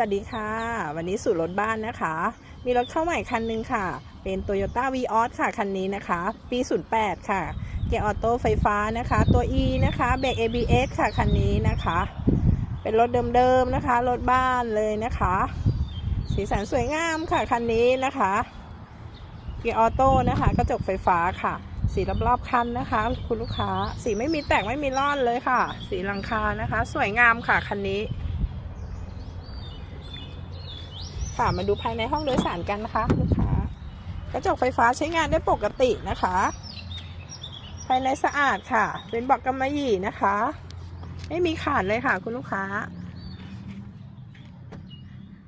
วัสดีค่ะ วันนี้สู่รถบ้านนะคะ มีรถเข้าใหม่คันหนึงค่ะ เป็น Toyota v ีออค่ะ คันนี้นะคะ ปี 08 ค่ะ เกียร์ออโต้ไฟฟ้านะคะ ตัว E นะคะเบรก ABS ค่ะ คันนี้นะคะ เป็นรถเดิมๆนะคะ รถบ้านเลยนะคะ สีสันสวยงามค่ะ คันนี้นะคะ เกียร์ออโต้นะคะ กระจกไฟฟ้าค่ะ สีรอบๆคันนะคะ คุณลูกค้า สีไม่มีแตกไม่มีร่อนเลยค่ะ สีหลังคานะคะ สวยงามค่ะ คันนี้ ค่ะมาดูภายในห้องโดยสารกันนะคะลูกค้ากระจกไฟฟ้าใช้งานได้ปกตินะคะ ภายในสะอาดค่ะ เป็นเบอกกำมะหยี่นะคะ ไม่มีขาดเลยค่ะ คุณลูกค้า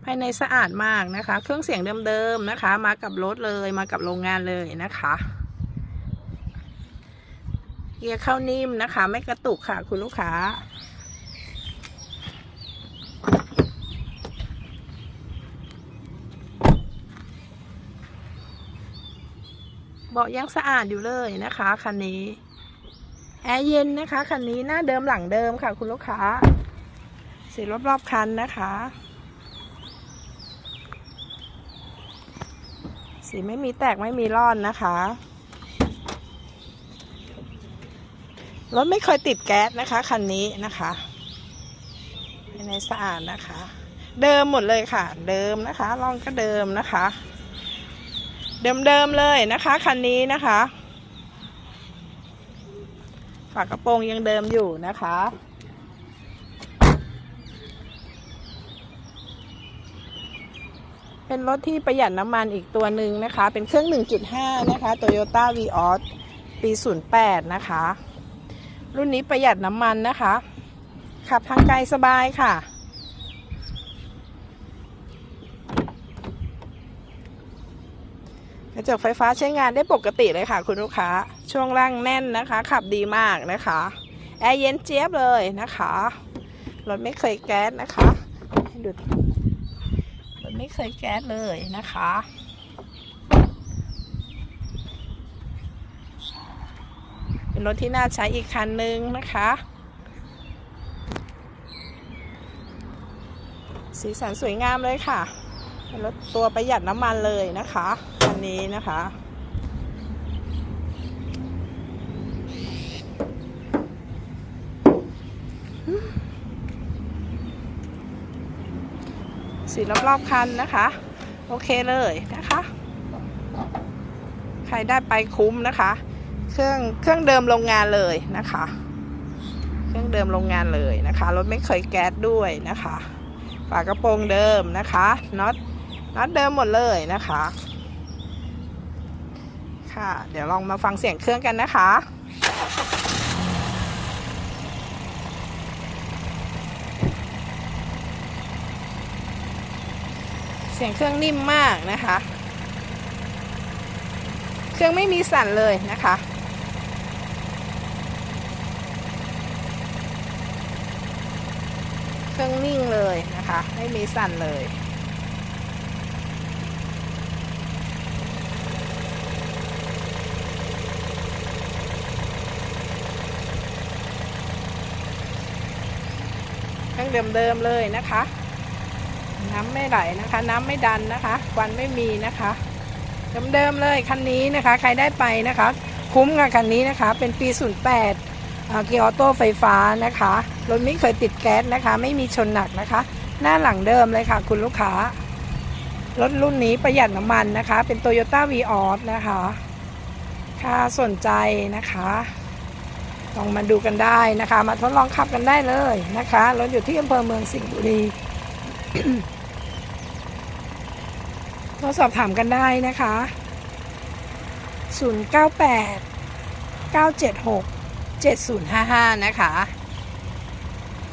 ภายในสะอาดมากนะคะ เครื่องเสียงเดิมๆนะคะ มากับรถเลยมากับโรงงานเลยนะคะเกียร์เข้านิ่มนะคะ ไม่กระตุกค่ะคุณลูกค้า เบาะยังสะอาดอยู่เลยนะคะคันนี้ แอร์เย็นนะคะคันนี้หน้าเดิมหลังเดิมค่ะ คุณลูกค้า สีรอบๆคันนะคะ สีไม่มีแตกไม่มีร่อนนะคะรถไม่เคยติดแก๊สนะคะคันนี้นะคะภายในสะอาดนะคะ เดิมหมดเลยค่ะ เดิมนะคะร่องก็เดิมนะคะ เดิมๆเลยนะคะคันนี้นะคะฝากระโปรงยังเดิมอยู่นะคะ เป็นรถที่ประหยัดน้ำมันอีกตัวหนึ่งนะคะ เป็นเครื่อง 1.5 นะคะ Toyota v ีออสปี 08 นะคะ รุ่นนี้ประหยัดน้ำมันนะคะ ขับทางไกลสบายค่ะ ระจกไฟฟ้าใช้งานได้ปกติเลยค่ะ คุณลูกค้า ช่วงล่างแน่นนะคะ ขับดีมากนะคะ แอร์เย็นเจี๊ยบเลยนะคะ รถไม่เคยแก๊สนะคะให้ดูรถไม่เคยแก๊สเลยนะคะเป็นรถที่น่าใช้อีกคันนึงนะคะ สีสันสวยงามเลยค่ะ รถตัวประหยัดน้ำมันเลยนะคะคันนี้นะคะ สีรอบๆคันนะคะ โอเคเลยนะคะ ใครได้ไปคุ้มนะคะ เครื่องเครื่องเดิมโรงงานเลยนะคะ เครื่องเดิมโรงงานเลยนะคะ รถไม่เคยแก๊สด้วยนะคะฝากระโปรงเดิมนะคะน็อต น็อตเดิมหมดเลยนะคะ ค่ะ เดี๋ยวลองมาฟังเสียงเครื่องกันนะคะเสียงเครื่องนิ่มมากนะคะ เครื่องไม่มีสั่นเลยนะคะ เครื่องนิ่งเลยนะคะ ไม่มีสั่นเลย เครื่องเดิมๆเลยนะคะ น้ำไม่ไหลนะคะ น้ำไม่ดันนะคะควันไม่มีนะคะเดิมๆเลยคันนี้นะคะ ใครได้ไปนะคะ คุ้มกับคันนี้นะคะ เป็นปี 08เกียร์ออโต้ไฟฟ้านะคะรถไม่เคยติดแก๊สนะคะ ไม่มีชนหนักนะคะ หน้าหลังเดิมเลยค่ะ คุณลูกค้ารถรุ่นนี้ประหยัดน้ำมันนะคะ เป็น Toyota v ีออสนะคะ ถ้าสนใจนะคะ ลองมาดูกันได้นะคะ มาทดลองขับกันได้เลยนะคะรถอยู่ที่อำเภอเมืองสิงห์บุรีโทรสอบถามกันได้นะคะ 098 976 7055 นะคะ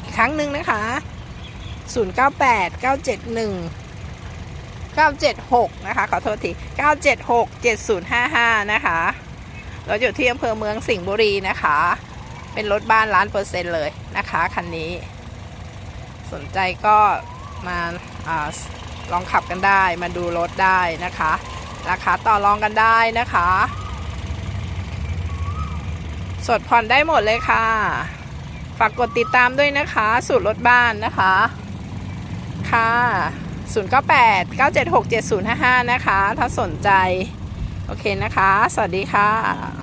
อีกครั้งหนึ่งนะคะ 098 971 976 นะคะ ขอโทษที 976 7055 นะคะรถอยู่ที่อำเภอเมืองสิงห์บุรีนะคะ เป็นรถบ้านล้านเปอร์เซ็นต์เลยนะคะคันนี้ สนใจก็มาอาลองขับกันได้มาดูรถได้นะคะ ราคาต่อรองกันได้นะคะ สดผ่อนได้หมดเลยค่ะ ฝากกดติดตามด้วยนะคะ สูตรรถบ้านนะคะ ค่ะ 098 976 7055 นะคะ ถ้าสนใจ โอเคนะคะ สวัสดีค่ะ